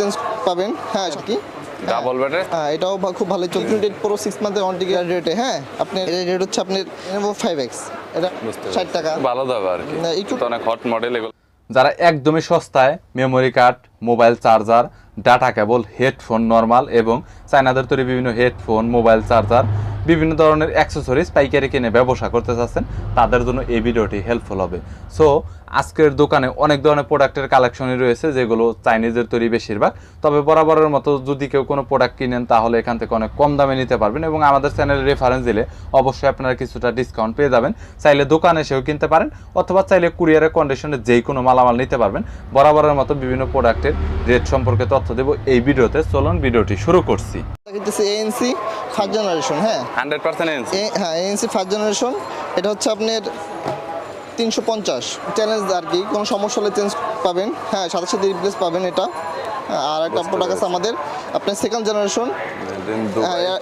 Change পাবেন। হ্যাঁ কি? ডাবল ব্যাটারি হ্যাঁ এটাও খুব ভালো চলছে। টোয়েন্টি প্রো সিক্স মান্থের অন টিকিট রেটে হ্যাঁ। আপনার এর রেট হচ্ছে আপনার নেব ফাইভ এক্স এটা বুঝতে ষাট টাকা। ভালো দাবে আর কি। না, একটু- তো অনেক হট মডেল এগুলো। যারা একদমই সস্তায় memory card mobile charger data cable headphone normal এবং চায়নাদের তৈরি বিভিন্ন হেডফোন মোবাইল চার্জার বিভিন্ন ধরনের অ্যাক্সেসরিজ পাইকারি কিনে ব্যবসা করতে চাচ্ছেন, তাদের জন্য এই ভিডিওটি হেল্পফুল হবে। সো আজকের দোকানে অনেক ধরনের প্রোডাক্টের কালেকশনই রয়েছে, যেগুলো চাইনিজের তৈরি বেশিরভাগ। তবে বরাবরের মতো যদি কেউ কোনো প্রোডাক্ট কিনেন, তাহলে এখান থেকে অনেক কম দামে নিতে পারবেন এবং আমাদের চ্যানেলে রেফারেন্স দিলে অবশ্যই আপনারা কিছুটা ডিসকাউন্ট পেয়ে যাবেন। চাইলে দোকানে এসেও কিনতে পারেন, অথবা চাইলে কুরিয়ারের কন্ডিশনে যেই কোনো মালামাল নিতে পারবেন। বরাবরের মতো বিভিন্ন প্রোডাক্টের রেট সম্পর্কে তথ্য দেব এই ভিডিওতে। চলুন, ভিডিওটি শুরু করছি। ফার্স্ট জেনারেশন হ্যাঁ? হান্ড্রেড পার্সেন্ট হ্যাঁ এএনসি ফার্স্ট জেনারেশন এটা হচ্ছে আপনার তিনশো পঞ্চাশ। চ্যালেঞ্জ আর কি কোনো সমস্যা হলে চেঞ্জ পাবেন। হ্যাঁ সাথে সাথে রিপ্লেস পাবেন এটা। আর একটা প্রোডাক্ট আছে আমাদের। আপনার second generation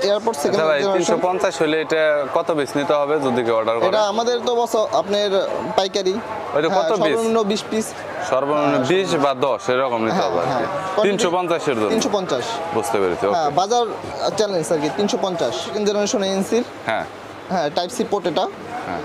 airport second generation পঞ্চাশ হলে এটা কত পিস নিতে হবে যদি কেউ অর্ডার করে? এটা আমাদের তো বস আপনার পাইকারি। হ্যাঁ, কত বিশ পিস সর্বনিম্ন বিশ বা দশ এরকম নিতে হ্যাঁ, হবে আর কি। হ্যাঁ। তিনশো পঞ্চাশের জন্য তিনশো পঞ্চাশ। বুঝতে পেরেছি. হ্যাঁ বাজার চ্যালেঞ্জ আর কি তিনশো পঞ্চাশ। সেকেন্ড জেনারেশন এনসির হ্যাঁ। হ্যাঁ টাইপ সি পোর্ট এটা। হ্যাঁ।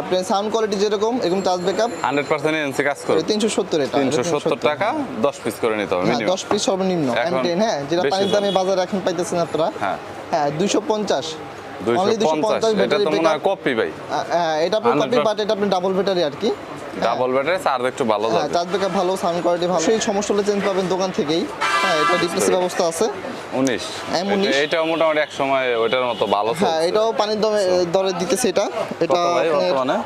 আপনার সাউন্ড কোয়ালিটি যেরকম এরকম charge backup hundred percent NC কাজ তিনশো সত্তর এটা তিনশো এটা সত্তর। টাকা দশ পিস করে নিতে হবে হ্যাঁ minimum। দশ পিস সর্বনিম্ন। এখন M10 হ্যাঁ যেটা পানির দামে বাজারে এখন পাইতেছেন আপনারা। হ্যাঁ। হ্যাঁ দুইশো পঞ্চাশ। দুইশো Only পঞ্চাশ 250 এটা তো মনে হয় কপি ভাই। হ্যাঁ এটা 100 কপি বাট এটা আপনি ডাবল ব্যাটারি আর কি। ডাবল ব্যাটারি চার্জ একটু ভালো হ্যাঁ যাবে। চার্জ ব্যাকআপ ভালো সাউন্ড কোয়ালিটি ভালো। সেই সমস্যা হলে চেঞ্জ পাবেন দোকান থেকেই। হ্যাঁ এটা রিপ্লেসের ব্যবস্থা আছে। উনিশ। M19 এটা- এটাও মোটামুটি এক সময় ওইটার মতো ভালো হ্যাঁ এটাও পানির দমে দরে দিতেছে এটা। এটা বর্তমানে?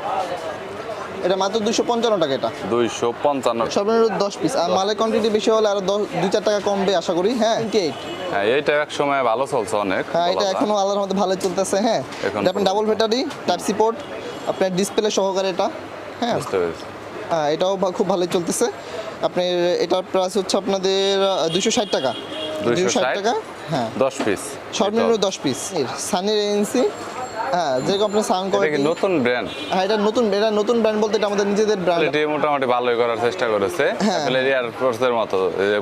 এটা মাত্র দুশো পঞ্চান্ন টাকা এটা। দুইশো পঞ্চান্ন। সর্বনিম্ন দশ পিস আর মালের কোয়ান্টিটি বেশি হলে আরও দশ দুই চার টাকা কমবে আশা করি হ্যাঁ? এইট হ্যাঁ এইটা এক সময় ভালো চলছে অনেক হ্যাঁ এটা এখনও আল্লাহর মধ্যে ভালো চলতেছে হ্যাঁ। এখন এটা আপনার double battery type C port আপনার ডিসপ্লে সহকারে এটা। হ্যাঁ। হ্যাঁ এটাও খুব ভালোই চলতেছে। আপনার এটার প্রাইস হচ্ছে আপনাদের দুশো ষাট টাকা। 260 টাকা হ্যাঁ। দশ পিস সর্বনিম্ন দশ পিস সানির এজেন্সি হ্যাঁ যেরকম আপনার সাউন্ড এটা কি নতুন ব্র্যান্ড হ্যাঁ এটা নতুন এটা নতুন ব্র্যান্ড বলতে এটা আমাদের নিজেদের ব্র্যান্ড কোয়ালিটি মোটামুটি ভালোই করার চেষ্টা করেছে। অ্যাপেল এয়ার ফোর্সের মতো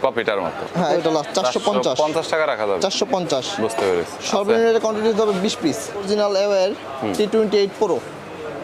কপিটার মতো। হ্যাঁ এটা লাস্ট চারশো পঞ্চাশ। পঞ্চাশ টাকা রাখা যাবে। চারশো পঞ্চাশ। বুঝতে পেরেছি। সর্বনিম্ন এটা কোয়ান্টিটি হবে বিশ piece original এওয়ার T twenty eight pro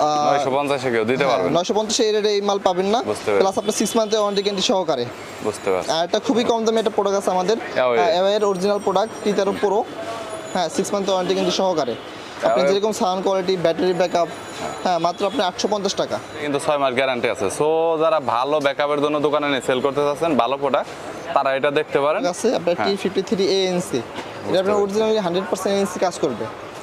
নয়শো পঞ্চাশে কেউ দিতে পারবেন নয়শো পঞ্চাশে এই মাল পাবেন না। প্লাস আপনার সিক্স মান্থের ওয়ারেন্টি গ্যারান্টি সহকারে। বুঝতে পারছি। আর এটা খুবই কম দামে একটা প্রোডাক্ট আছে আমাদের। এর অরিজিনাল প্রোডাক্ট টি তেরো প্রো হ্যাঁ সিক্স মান্থ ওয়ারেন্টি কিন্তু সহকারে। আপনি যেরকম সাউন্ড কোয়ালিটি ব্যাটারি ব্যাকআপ হ্যাঁ। মাত্র আপনি আটশো পঞ্চাশ টাকা। কিন্তু ছয় মাস গ্যারান্টি আছে। সো যারা ভালো ব্যাকআপের জন্য দোকানে নিয়ে সেল করতে চাচ্ছেন ভালো প্রোডাক্ট তারা এটা দেখতে পারেন। আছে আপনার টি হ্যাঁ। ফিফটি থ্রি এএনসি এটা আপনার অরিজিনালি হান্ড্রেড পার্সেন্ট এএনসি কাজ করবে।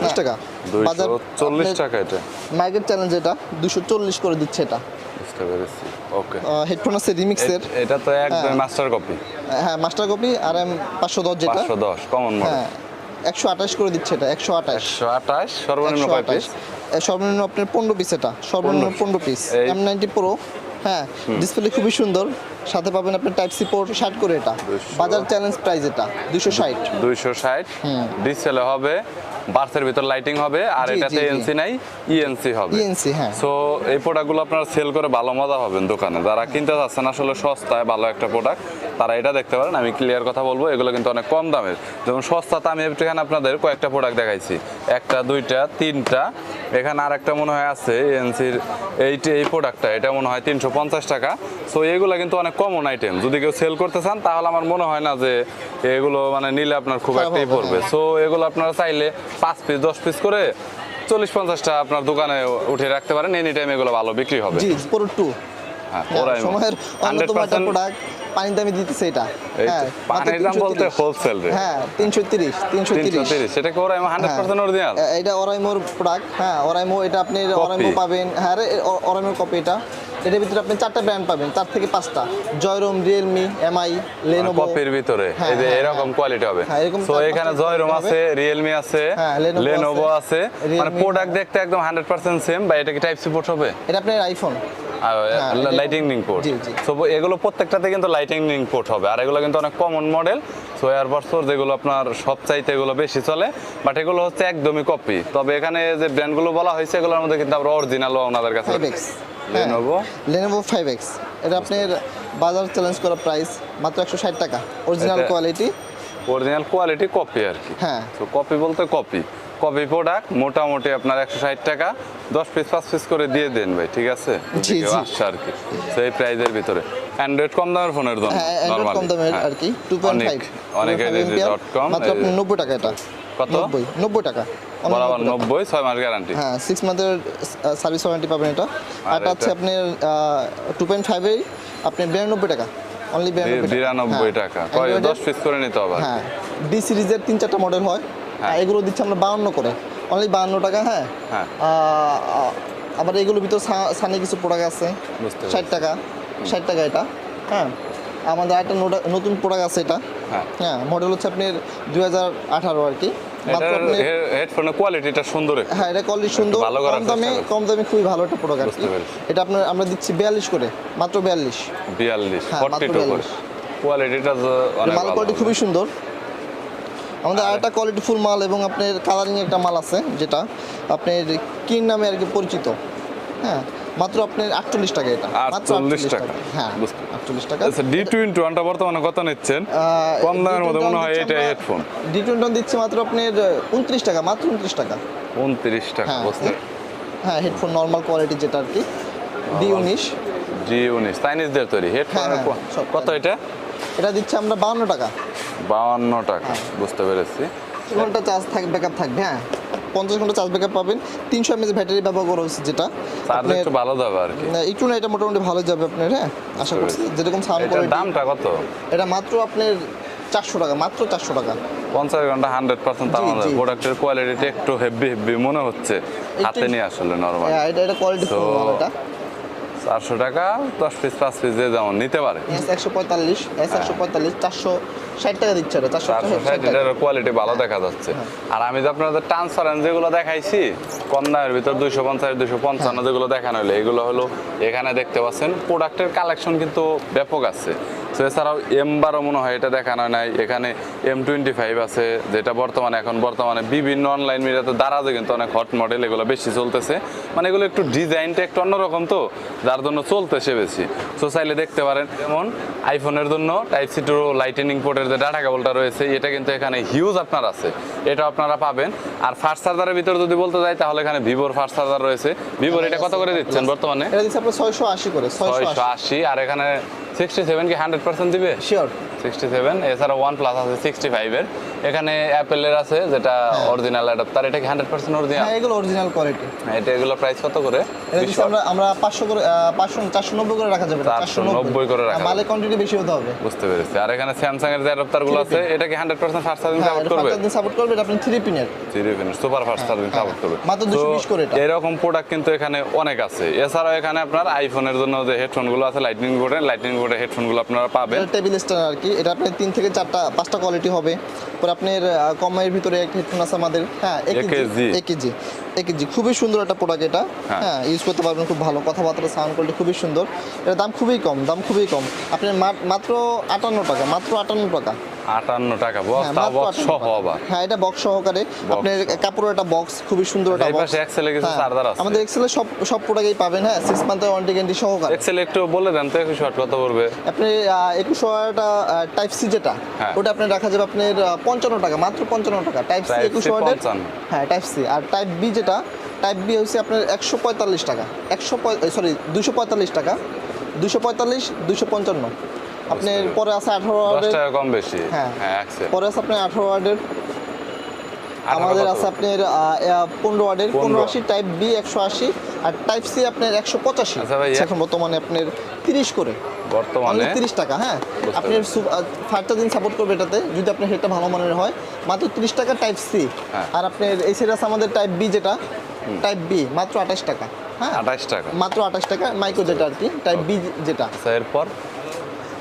দশ টাকা। দুইশো চল্লিশ টাকা এটা। মার্কেট চ্যালেঞ্জ এটা দুশো চল্লিশ করে দিচ্ছে এটা। বুঝতে পেরেছি। ওকে হেডফোন আছে রিমিক্সের এটা তো একদম হ্যাঁ। মাস্টার কপি হ্যাঁ মাস্টার কপি আর এম পাঁচশো দশ যেটা। পাঁচশো দশ কমন মডেল হ্যাঁ একশো আঠাশ করে দিচ্ছে এটা একশো আঠাশ। একশো আঠাশ সর্বনিম্ন কয় আঠাশ। পিস সর্বনিম্ন আপনার পনেরো পিস এটা সর্বনিম্ন 15 পনেরো পিস এম নাইনটি প্রো হ্যাঁ ডিসপ্লে খুবই সুন্দর। সাথে পাবেন আপনার টাইপ সি পোর্ট ষাট করে এটা। বাজার চ্যালেঞ্জ প্রাইস এটা দুশো ষাট। দুইশো ষাট। ডিসপ্লে হবে বার্সের ভিতর লাইটিং হবে আর এটাতে। এনসি নাই ইএনসি হবে। ইএনসি হ্যাঁ। সো এই প্রোডাক্টগুলো আপনারা সেল করে ভালো মজা হবেন দোকানে। যারা কিনতে চাচ্ছেন আসলে সস্তায় ভালো একটা প্রোডাক্ট তারা এটা দেখতে পারেন। আমি ক্লিয়ার কথা বলব এগুলো কিন্তু অনেক কম দামের। যেমন সস্তাতে আমি এখানে আপনাদের কয়েকটা প্রোডাক্ট দেখাইছি। একটা দুইটা তিনটা এখানে আরেকটা মনে হয় আছে এনসির এই এই প্রোডাক্টটা এটা মনে হয় তিনশো পঞ্চাশ টাকা। সো এগুলো কিন্তু অনেক কমন আইটেম যদি কেউ সেল করতে চান তাহলে আমার মনে হয় না যে এগুলো মানে নিলে আপনার খুব একটাই পড়বে। সো এগুলো আপনারা চাইলে পাঁচ পিস দশ পিস করে চল্লিশ পঞ্চাশটা আপনার দোকানে উঠে রাখতে পারেন। এনি টাইম এগুলো ভালো বিক্রি হবে। জি প্রো টু হ্যাঁ হ্যাঁ, ওরাই সময়ের অন্যতম প্রোডাক্ট পানির দামে দিতেছে এটা। হ্যাঁ পানির দাম বলতে হোলসেল রে। হ্যাঁ তিনশো তিরিশ তিনশো তিনশো তিরিশ তিরিশ সেটা কি ওরাই হান্ড্রেড পার্সেন্ট অরিজিনাল এটা অরাইমোর প্রোডাক্ট হ্যাঁ অরাইমো এটা আপনি অরাইমো পাবেন। হ্যাঁ রে, অ- কপি এটা। এটার ভিতরে আপনি চারটা ব্র্যান্ড পাবেন চার থেকে পাঁচটা। জয়রম রিয়েলমি এমআই লেনোভো কপির ভিতরে। হ্যাঁ, এই যে হ্যাঁ, এরকম। কোয়ালিটি হবে। হ্যাঁ, তো চার এখানে জয়রুম আছে রিয়েলমি আছে হ্যাঁ, লেনোভো আছে, মানে প্রোডাক্ট দেখতে একদম হান্ড্রেড পার্সেন্ট সেম বা এটা কি টাইপ সাপোর্ট হবে? এটা আপনার আইফোন লাইটিং পোর্ট। তো এগুলো প্রত্যেকটাতে কিন্তু লাইটিং পোর্ট হবে। আর এগুলো কিন্তু অনেক কমন মডেল সো এয়ার বছর যেগুলো আপনার সব চাইতে এগুলো বেশি চলে বাট এগুলো হচ্ছে একদমই কপি তবে এখানে যে ব্র্যান্ডগুলো বলা হয়েছে এগুলোর মধ্যে কিন্তু আমরা অরিজিনালও ওনাদের কাছে five X Lenovo Lenovo five X এটা আপনার বাজার চ্যালেঞ্জ করা প্রাইস মাত্র একশো ষাট টাকা। Original quality original quality copy আর কি। হ্যাঁ। তো কপি বলতে কপি কপি প্রোডাক্ট মোটামুটি আপনার একশো ষাট টাকা। দশ পিস পাঁচ পিস করে দিয়ে দেন ভাই ঠিক আছে? জি, আসছে আর কি। সেই প্রাইজের ভিতরে। অ্যান্ড্রয়েড কম দামের ফোনের জন্য হ্যাঁ কম দামের হ্যাঁ। আর কি টু পয়েন্ট অনেক ফাইভ ডট কম মাত্র টাকা এটা। কত? নব্বই নব্বই টাকা। Only বরাবর 90 টাকা। নব্বই ছয় মাস গ্যারান্টি হ্যাঁ সার্ভিস ওয়ারেন্টি পাবেন এটা। আর? আপনার ফাইভের আপনি বিরানব্বই টাকা। অনলি পিস করে নিতে হবে হ্যাঁ ডি সিরিজের তিন চারটা মডেল হয় হ্যাঁ। এগুলো দিচ্ছি আমরা বাউন্ন করে। অনলি বাউন্ন টাকা হ্যাঁ। হ্যাঁ। আবার এগুলোর ভিতর সানি কিছু প্রোডাক্ট আছে। ষাট টাকা ষাট টাকা এটা হ্যাঁ। আমাদের একটা নতুন প্রোডাক্ট আছে এটা। হ্যাঁ। হ্যাঁ মডেল হচ্ছে আপনার দুই হাজার আঠারো আর কি। মাত্র হেডফোনের কোয়ালিটিটা সুন্দর হ্যাঁ এটা কোয়ালিটি সুন্দর কম দামে কম দামে খুবই ভালো একটা প্রোডাক্ট এটা আপনার আমরা দিচ্ছি বিয়াল্লিশ করে মাত্র বিয়াল্লিশ। বিয়াল্লিশ হ্যাঁ, ফর্টি মাত্র টু করে। 42 কোয়ালিটিটা মাল ভালো। কোয়ালিটি খুবই সুন্দর। আমাদের আরেকটা কোয়ালিটি ফুল মাল এবং আপনার কালারিং একটা মাল আছে যেটা আপনার কিন নামে আর কি পরিচিত। হ্যাঁ মাত্র আপনার আটচল্লিশ টাকা এটা। 48 টাকা। হ্যাঁ আটচল্লিশ টাকা। আচ্ছা ডি টোয়েন্টি ওয়ানটা বর্তমানে কত নিচ্ছেন? কম দামের মধ্যে মনে হয় এটাই হেডফোন ডি টোয়েন্টি দিচ্ছি মাত্র আপনার উনত্রিশ টাকা মাত্র উনত্রিশ টাকা। উনত্রিশ টাকা হ্যাঁ বুঝতে হ্যাঁ হেডফোন নর্মাল কোয়ালিটি যেটা আর কি। ডি উনিশ। জি উনিশ চাইনিজদের তৈরি। হেডফোন হ্যাঁ, হ্যাঁ, কত এটা? এটা দিচ্ছি আমরা বাউন্ন টাকা। বাউন্ন টাকা হ্যাঁ। বুঝতে পেরেছি। ঘণ্টা চার্জ থাকবে ব্যাকআপ থাকবে হ্যাঁ। পঞ্চাশ ঘণ্টা চার্জ ব্যাকআপ পাবেন। তিনশো এমএস ব্যাটারি ব্যবহার করা হচ্ছে যেটা। চার্জ একটু ভালো যাবে আর কি। না, একটু না এটা মোটামুটি ভালো যাবে আপনার হ্যাঁ। আশা করছি যেরকম সাউন্ড কোয়ালিটি দামটা কত? এটা মাত্র আপনার চারশো টাকা মাত্র চারশো টাকা। পঞ্চাশ ঘণ্টা হান্ড্রেড পার্সেন্ট জি। প্রোডাক্টের কোয়ালিটি একটু হেভি হেভি মনে হচ্ছে হাতে নিয়ে আসলে নর্মাল হ্যাঁ এটা এটা কোয়ালিটি ফুল এটা। চারশো টাকা দশ পিস পাঁচ পিস যে যেমন নিতে পারে এস একশো পঁয়তাল্লিশ এস একশো পঁয়তাল্লিশ চারশো ষাট টাকা দিচ্ছে এটা চারশো ষাট এটার কোয়ালিটি ভালো দেখা যাচ্ছে হ্যাঁ। আর আমি যে আপনাদের ট্রান্সপারেন্ট যেগুলো দেখাইছি কম দামের ভিতর দুইশো পঞ্চাশ দুইশো পঞ্চান্ন। যেগুলো দেখানো হলো এগুলো হলো এখানে দেখতে পাচ্ছেন প্রোডাক্টের কালেকশন কিন্তু ব্যাপক আছে তো এছাড়াও এম বারো মনে হয় এটা দেখানো নাই। এখানে এম টোয়েন্টি ফাইভ আছে যেটা বর্তমানে এখন বর্তমানে বিভিন্ন অনলাইন মিডিয়াতে দারাজে কিন্তু অনেক হট মডেল এগুলো বেশি চলতেছে। মানে এগুলো একটু ডিজাইনটা একটু অন্যরকম তো যার জন্য চলতেছে বেশি। সো চাইলে দেখতে পারেন যেমন আইফোনের জন্য টাইপ সি টু লাইটেনিং পোর্টের যে ডাটা কেবলটা রয়েছে এটা কিন্তু এখানে হিউজ আপনার আছে। এটা আপনারা পাবেন। আর ফার্স্ট চার্জারের ভিতরে যদি বলতে যাই তাহলে এখানে ভিভোর ফার্স্ট চার্জার রয়েছে। ভিভোর এটা কত করে দিচ্ছেন বর্তমানে? এটা দিচ্ছে আপনার ছয়শো আশি করে ছয়শো আশি আর এখানে সিক্সটি সেভেন কি হান্ড্রেড পার্সেন্ট দিবে? শিওর সিক্সটি সেভেন এছাড়া ওয়ান প্লাস আছে সিক্সটি ফাইভের এখানে অ্যাপেলের আছে যেটা অরিজিনাল অ্যাডাপ্টার এটা কি হান্ড্রেড পার্সেন্ট অরিজিনাল হ্যাঁ এগুলো অরিজিনাল কোয়ালিটি এটা এগুলো প্রাইস কত করে? আমরা আমরা পাঁচশো করে পাঁচশো চারশো নব্বই করে রাখা যাবে 490 করে রাখা মালের কোয়ান্টিটি বেশি হতে হবে। বুঝতে পেরেছি। আর এখানে স্যামসাং এর যে অ্যাডাপ্টারগুলো আছে এটা কি হান্ড্রেড পার্সেন্ট ফাস্ট চার্জিং হ্যাঁ সাপোর্ট করবে? সাপোর্ট করবে এটা আপনি থ্রি পিনের সুপার ফাস্ট চার্জিং সাপোর্ট করবে। মাত্র তো 220 করে এটা। এরকম প্রোডাক্ট কিন্তু এখানে অনেক আছে। এছাড়াও এখানে আপনার আইফোনের জন্য যে হেডফোনগুলো আছে লাইটনিং বোর্ডে লাইটনিং বোর্ডে হেডফোনগুলো আপনারা পাবেন। টেবিল স্ট্যান্ড আর কি। এটা আপনার তিন থেকে চারটা পাঁচটা কোয়ালিটি হবে। পরে আপনার কমের ভিতরে একটা হেডফোন আছে আমাদের। হ্যাঁ AKG একেজি একেজি। খুবই সুন্দর একটা প্রোডাক্ট এটা। হ্যাঁ। হ্যাঁ ইউজ করতে পারবেন খুব ভালো। কথাবার্তা সাউন্ড কোয়ালিটি খুবই সুন্দর। এটার দাম খুবই কম দাম খুবই কম। আপনার মাত্র আটান্ন টাকা মাত্র আটান্ন টাকা। আটান্ন টাকা হ্যাঁ, বক্স সহ আবার। হ্যাঁ এটা বক্স সহকারে। আপনার কাপড়ের একটা বক্স খুবই সুন্দর একটা বক্স। এক্সেলে কিছু চার্জার আছে। আমাদের এক্সেলে সব সব প্রোডাক্টই পাবেন হ্যাঁ সিক্স মান্থের ওয়ারেন্টি গ্যারান্টি সহকারে। এক্সেল একটু বলে দেন তো একটু শর্ট কত পড়বে আপনি একুশ ওয়ারটা টাইপ সি যেটা হ্যাঁ। ওটা আপনার রাখা যাবে আপনার পঞ্চান্ন টাকা মাত্র পঞ্চান্ন টাকা। টাইপ সি Type C একুশ ওয়ার্ডের 55 হ্যাঁ টাইপ সি আর টাইপ বি যেটা টাইপ বি হচ্ছে আপনার একশো পঁয়তাল্লিশ টাকা। একশো সরি দুশো পঁয়তাল্লিশ টাকা। দুশো পঁয়তাল্লিশ দুশো পঞ্চান্ন। আপনার পরে আছে আঠারো ওয়ার্ডের? টাকা কম বেশি। হ্যাঁ। হ্যাঁ পরে আছে আপনার আঠারো ওয়ার্ডের। আমাদের আছে আপনার পনেরো ওয়ার্ডের। 15 পনেরো আশি টাইপ বি একশো আশি। আর টাইপ সি আপনার একশো পঁচাশি। আচ্ছা ভাই, এখন বর্তমানে আপনার তিরিশ করে। বর্তমানে? তিরিশ টাকা হ্যাঁ। আপনি ফাইভটা দিন সাপোর্ট করবে এটাতে। যদি আপনার হেডটা ভালো মানের হয় মাত্র তিরিশ টাকা টাইপ সি হ্যাঁ। আর আপনার এই সাইড আছে আমাদের টাইপ বি যেটা। টাইপ বি মাত্র আঠাশ টাকা হ্যাঁ। আঠাশ টাকা। মাত্র আঠাশ টাকা মাইক্রো যেটা আর কি টাইপ বি যেটা। আচ্ছা এরপর?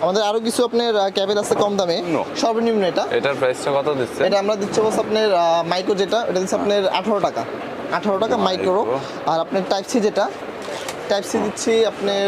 আমাদের আরও কিছু আপনার ক্যাবেল আছে কম দামে. সর্বনিম্ন এটা। এটার প্রাইসটা কত দিচ্ছে? এটা আমরা দিচ্ছি বস আপনার মাইক্রো যেটা এটা দিচ্ছে আপনার আঠারো টাকা। আঠারো টাকা মাইক্রো। আর আপনার টাইপ সি যেটা টাইপ সি দিচ্ছি আপনার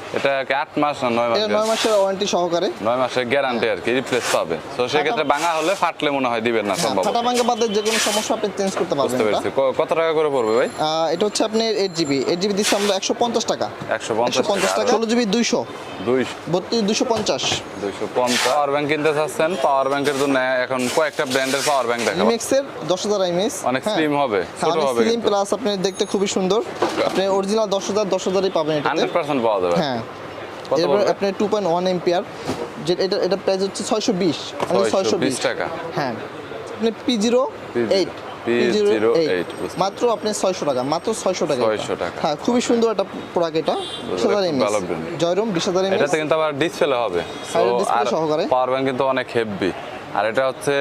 এটা আট মাস না নয় মাস নয় মাসের ওয়ারেন্টি সহকারে। নয় মাসের গ্যারান্টি আর কি রিপ্লেস পাবে তো সেক্ষেত্রে ভাঙা হলে ফাটলে মনে হয় দিবেন না হ্যাঁ, সম্ভব। ফাটা ভাঙ্গা বাদের যে কোনো সমস্যা আপনি চেঞ্জ করতে পারবেন বুঝতে পেরেছি। কত টাকা করে পড়বে ভাই? এটা হচ্ছে এইট জিবি এইট জিবি দিচ্ছি আমরা একশো পঞ্চাশ টাকা। একশো পঞ্চাশ টাকা। ষোলো জিবি দুইশো। দুইশো। বত্রিশ দুশো পঞ্চাশ। দুইশো পঞ্চাশ। পাওয়ার ব্যাংক কিনতে চাচ্ছেন পাওয়ার ব্যাংকের জন্য এখন কয়েকটা ব্র্যান্ডের পাওয়ার ব্যাংক দেখাবো। ইমেক্সের দশ হাজার এমএস অনেক slim হবে, ছোট হবে স্লিম প্লাস আপনি দেখতে খুবই সুন্দর। আপনি অরিজিনাল দশ হাজার দশ হাজারই পাবেন হান্ড্রেড পার্সেন্ট পাওয়া যাবে। হ্যাঁ। এরপর পড়বে? আপনি টু পয়েন্ট ওয়ান এমপিআর যে এটা এটা প্রাইস হচ্ছে ছয়শো বিশ ছয়শো বিশ টাকা। হ্যাঁ। আপনি পি জিরো এইট মাত্র আপনি ছয়শো টাকা মাত্র ছয়শো টাকা 600 টাকা। হ্যাঁ খুবই সুন্দর একটা প্রোডাক্ট এটা। বিশ হাজার এমএস জয়রম বিশ হাজার এমএস এটাতে কিন্তু আবার ডিসপ্লে হবে। হ্যাঁ, সহকারে। পাওয়ার ব্যাংক কিন্তু অনেক হেভি আর এটা হচ্ছে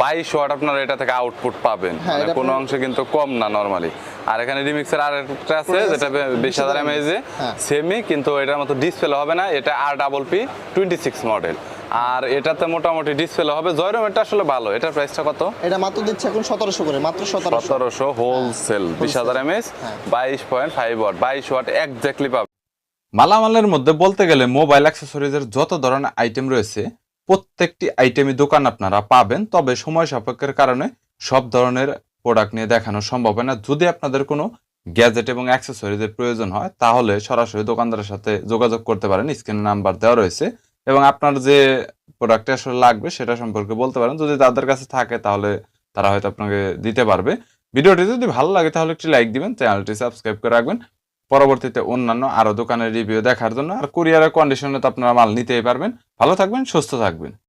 বাইশ ওয়াট আপনার এটা থেকে আউটপুট পাবেন। হ্যাঁ, মানে কোনো অংশে কিন্তু কম না নরমালি আর এখানে রিমিক্সের আর একটা আছে যেটা বিশ হাজার এমএজ হ্যাঁ। সেমি কিন্তু এটার মতো ডিসপ্লে হবে না এটা আর double P twenty six model আর এটাতে মোটামুটি ডিসপ্লে হবে জয়রম এটা আসলে ভালো এটার প্রাইসটা কত এটা মাত্র দিচ্ছে এখন সতেরোশো করে মাত্র সতেরোশো সতেরোশো হোলসেল বিশ হাজার এমএস হ্যাঁ। বাইশ পয়েন্ট ফাইভ ওয়াট বাইশ ওয়াট একজাক্টলি পাবে মালামালের মধ্যে বলতে গেলে মোবাইল অ্যাক্সেসরিজের যত ধরনের আইটেম রয়েছে প্রত্যেকটি আইটেমই দোকান আপনারা পাবেন তবে সময় সাপেক্ষের কারণে সব ধরনের প্রোডাক্ট নিয়ে দেখানো সম্ভব হয় না। যদি আপনাদের কোনো গ্যাজেট এবং অ্যাক্সেসরিজের প্রয়োজন হয়, তাহলে সরাসরি দোকানদারের সাথে যোগাযোগ করতে পারেন। স্ক্রিনে নাম্বার দেওয়া রয়েছে। এবং আপনার যে প্রোডাক্টটা আসলে লাগবে, সেটা সম্পর্কে বলতে পারেন। যদি তাদের কাছে থাকে, তাহলে তারা হয়তো আপনাকে দিতে পারবে। ভিডিওটি যদি ভালো লাগে, তাহলে একটি লাইক দিবেন, চ্যানেলটি সাবস্ক্রাইব করে রাখবেন। পরবর্তীতে অন্যান্য আরও দোকানের রিভিউ দেখার জন্য। আর কুরিয়ারের কন্ডিশনে তো আপনারা মাল নিতেই পারবেন। ভালো থাকবেন, সুস্থ থাকবেন।